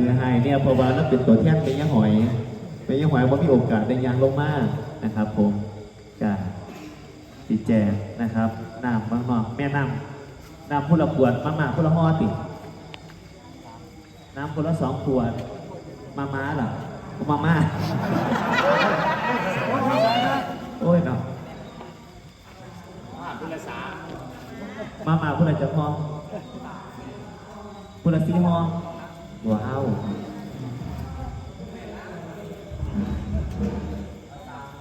เรือไฮเนี่ยเพราะว่าเราเป็นตัวแทนเป็นยังหอยเป็นยังหอยว่ามีโอกาสได้ยางลงมานะครับ ผมกาสีแจกนะครับน้ำบางนอกแม่น้ำน้ำพุละขวดมาม่าพุละห่อติ น้ำพุละสองขวด มาม่าล่ะมาม่าโอ้ยเนาะมาม่าพุละจะพอพุละสีห่อ ว้าว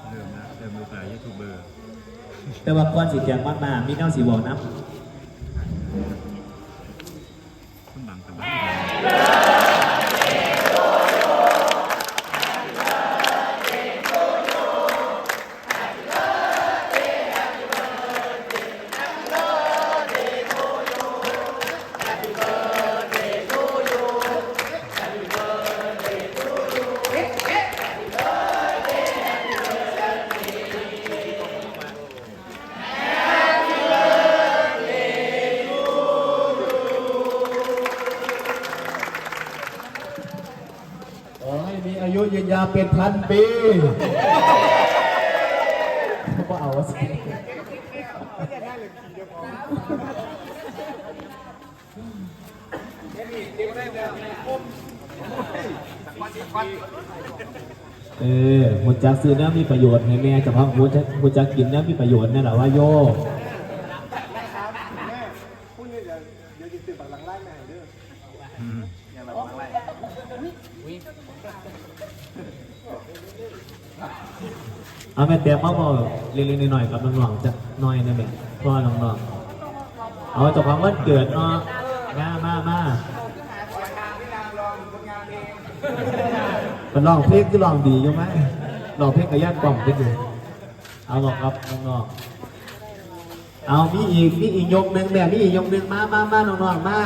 เริ่มนะเริ่มดูแต่ยูทูบเบอร์ แต่ว่าก่อนสีแจงมากมามีแนวสีบอกนะ ยุยืนยาเป็นพันปีก็เอาสิเออหุ่นจักซื้อเนื้อมีประโยชน์ให้แม่เฉพาะหุ่นจักหุ่นจักกินเนื้อมีประโยชน์นี่แหละว่าโย เอาแม่เตี้ยมาบอกเล็กๆหน่อยๆกับน้องๆจะน่อยนะแม่พ่อน้องๆเอาเจ้าของวันเกิดเนาะมามามาเป็นร้องเพลงคือร้องดีอยู่ไหมร้องเพลงกับญาติกล่อมไปอยู่เอาบอกครับน้องๆเอามีอีกมีอีกยกหนึ่งแบบมีอีกยกหนึ่งมามามาน้องๆมา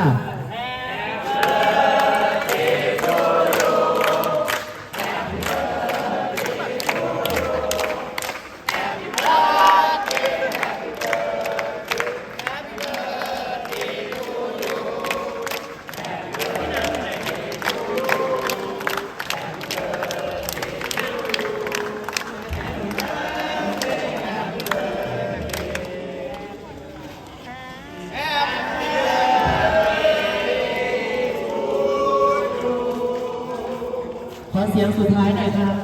เสียงสุดท้ายหน่อยครับ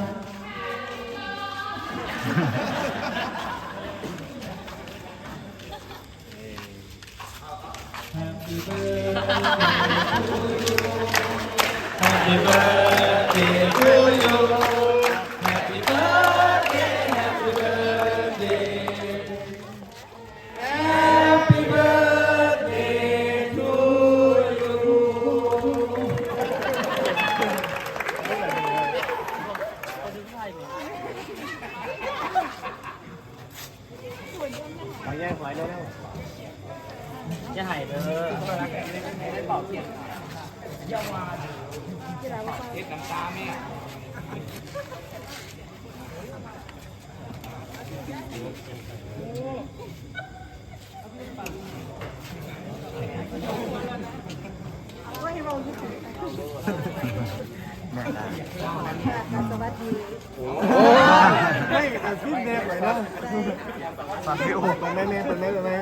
Happy birthday จะมาเดี๋ยวที่ทำตาไม่แต่พี่เนมเลยนะฝากพี่โอ๊ตตรงนี้เนมตรงนี้ตรงนี้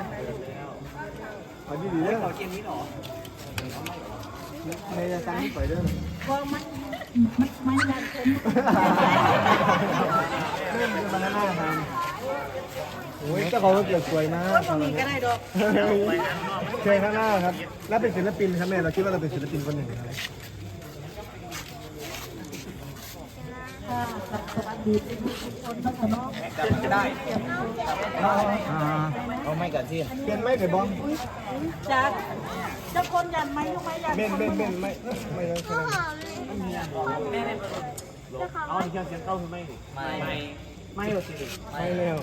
เอาดีดีเด้อขอเกมนี้หรอ ในจะตั้งที่ปล่อยเด้อว่ามันมันมันยันเกินเรื่องมันจะมาหน้าทางโอ้ยเจ้าของวันเกิดสวยมากตรงนี้ก็ได้ดอกเชิญข้างหน้าครับ แล้วเป็นศิลปินครับแม่เราคิดว่าเราเป็นศิลปินคนหนึ่งครับค่ะสวัสดีทุกคนทุกคนเอาไม่กันที่เปลี่ยนไม่เดี๋ยวบอมจาก จ้าคนยันไหมลูกไหมยันเบนเบนเบนไม่ไม่ต้องใช่ไหมเอาเสียงเสียงเข้าคือไม่ไม่ไม่หรอกสิไม่เร็ว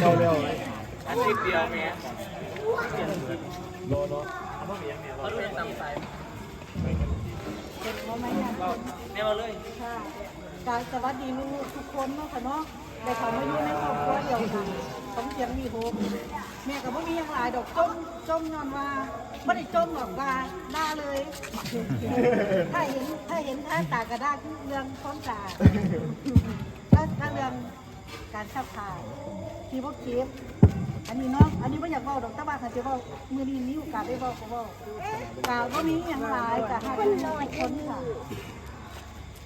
เร็วเร็วอาทิตย์เดียวแม่เป็นเขาไหมยันแม่ยมาเลยค่ะการสวัสดีลูกทุกคนเนาะค่ะเนาะ ได้เขาไมาอยู่ในครอบครัวเดียวกันต้องเสียงมีโฮมแม่ก็บ่มีหยังหลายดอกจมจมนอนว่าบ่ได้จมหรอกว่าด่าเลย ถ้าเห็นถ้าเห็นถ้าตากระด้างเรื่องความสะอาดแล้วถ้าเรื่องการขับถ่ายที่พวกคลิปอันนี้เนาะ อันนี้ไม่อยากเว้าดอกต่ว่าถ้าจะเว้ามือนี้มีโอกาสได้เว้าก็เว้ากล่าวว่ามีอย่างหลายแต่ให้คนน้อยคนค่ะ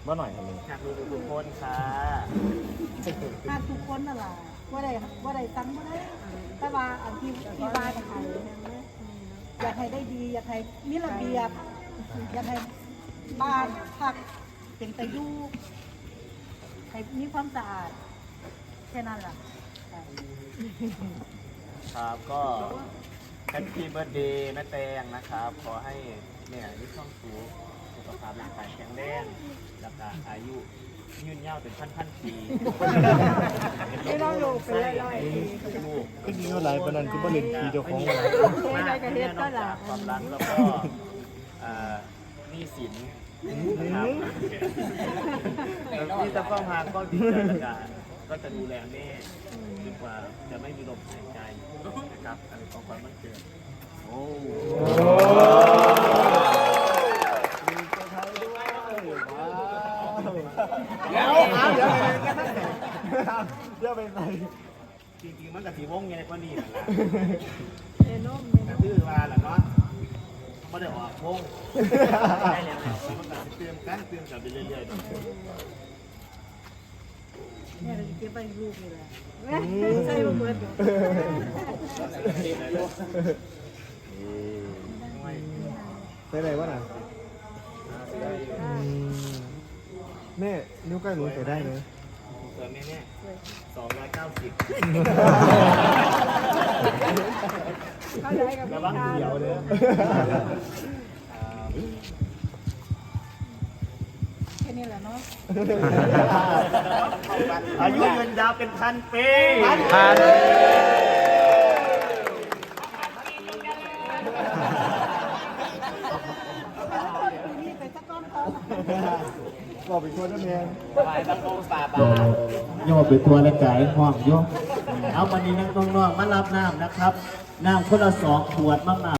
มาหน่อยครับเลยอยากรู้ทุกคนค่ะหากทุกคนนั่นแหละว่าได้ว่าได้ตังค์บ่ได้แต่ว่าอันที่ที่ว่าจะให้อยากให้ได้ดี อยากให้มีระเบียบ อยากให้บ้านพักเป็นตะยูให้มีความสะอาดแค่นั้นแหละครับก็แฮปปี้เบิร์ดเดย์แม่แตงนะครับ ขอให้เนี่ยมีความสุข สุขภาพร่างกายแข็งแรงแล้วก็อายุยืนยาวเป็นพันพันๆปีไม่ต้องลูกเป็นร้อยๆปีลูกก็ดีเท่าไหร่ปานนั้นคือบ่เล่นทีเจ้าของอะไรมากแน่นอกจากความรักแล้วก็อ่าหนี้สินนะครับที่จะต้องหาก็ดีใจแล้วกันก็จะดูแลแม่จนกว่าจะไม่มีลมหายใจนะครับอันนี้ของความมั่นเกิดโอ้ เดี๋ยวเอาเดี๋ยวไปเดี๋ยวไปไหนจริงๆมันกับสีวงไงกว่านี้แหละเอ็นมก็คือว่าแหละเนาะไม่ได้ออกวงได้แล้วมันก็เตรียมกันเตรียมกันไปเรื่อยๆเนี่ยเราจะเก็บไปลูกนี่แหละใช่บ่เบิดไปไหนวะน่ะ แม่นิ้วใกล้หนูใส่ได้ไหมเสริมแน่ๆสองร้อยเก้าสิบเข้าใจกับระวังเดียวเลยแค่นี้แหละเนาะอายุยืนยาวเป็นพันปีพัน บอกเป็นคนนั่นเองโยกไปทัวร์และกายห้องโยกเอาวันนี้นักน้องๆมารับน้ำนะครับ น้ำคนละสองขวดมาก